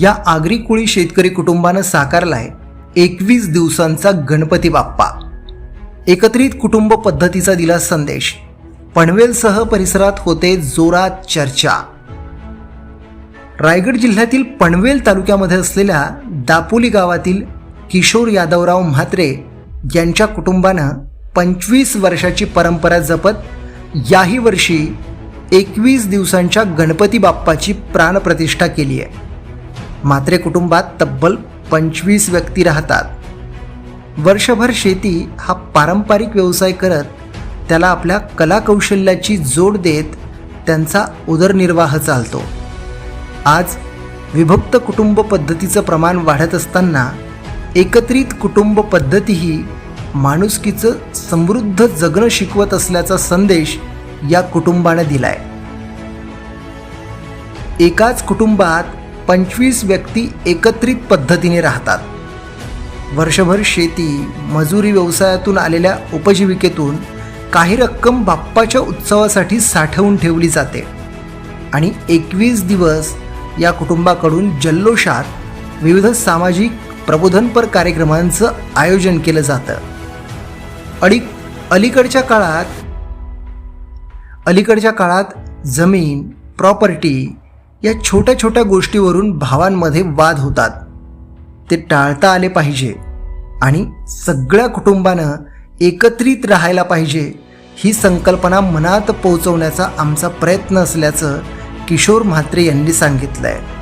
या आगरी कुळी शेतकरी कुटुंबानं साकारलाय एकवीस दिवसांचा गणपती बाप्पा. एकत्रित कुटुंब पद्धतीचा दिला संदेश. पनवेलसह परिसरात होते जोरात चर्चा. रायगड जिल्ह्यातील पनवेल तालुक्यामध्ये असलेल्या दापोली गावातील किशोर यादवराव म्हात्रे यांच्या कुटुंबानं पंचवीस वर्षाची परंपरा जपत याही वर्षी एकवीस दिवसांच्या गणपती बाप्पाची प्राणप्रतिष्ठा केली आहे म्हात्रे कुटुंबात तब्बल पंचवीस व्यक्ती राहतात. वर्षभर शेती हा पारंपरिक व्यवसाय करत त्याला आपल्या कलाकौशल्याची जोड देत त्यांचा उदरनिर्वाह चालतो. आज विभक्त कुटुंब पद्धतीचं प्रमाण वाढत असताना एकत्रित कुटुंब पद्धती ही माणुसकीचं समृद्ध जगणं शिकवत असल्याचा संदेश या कुटुंबानं दिलाय. एकाच कुटुंबात पंचवीस व्यक्ती एकत्रित पद्धतीने राहतात. वर्षभर शेती मजुरी व्यवसायातून आलेल्या उपजीविकेतून काही रक्कम बाप्पाच्या उत्सवासाठी साठवून ठेवली जाते आणि एकवीस दिवस या कुटुंबाकडून जल्लोषात विविध सामाजिक प्रबोधनपर कार्यक्रमांचं आयोजन केलं जातं. अडी अलीकडच्या काळात अलीकडच्या काळात जमीन प्रॉपर्टी या छोट्या छोट्या गोष्टीवरून भावांमध्ये वाद होतात. ते टाळता आले पाहिजे आणि सगळ्या कुटुंबानं एकत्रित राहायला पाहिजे ही संकल्पना मनात पोहोचवण्याचा आमचा प्रयत्न असल्याचं किशोर म्हात्रे यांनी सांगितलं आहे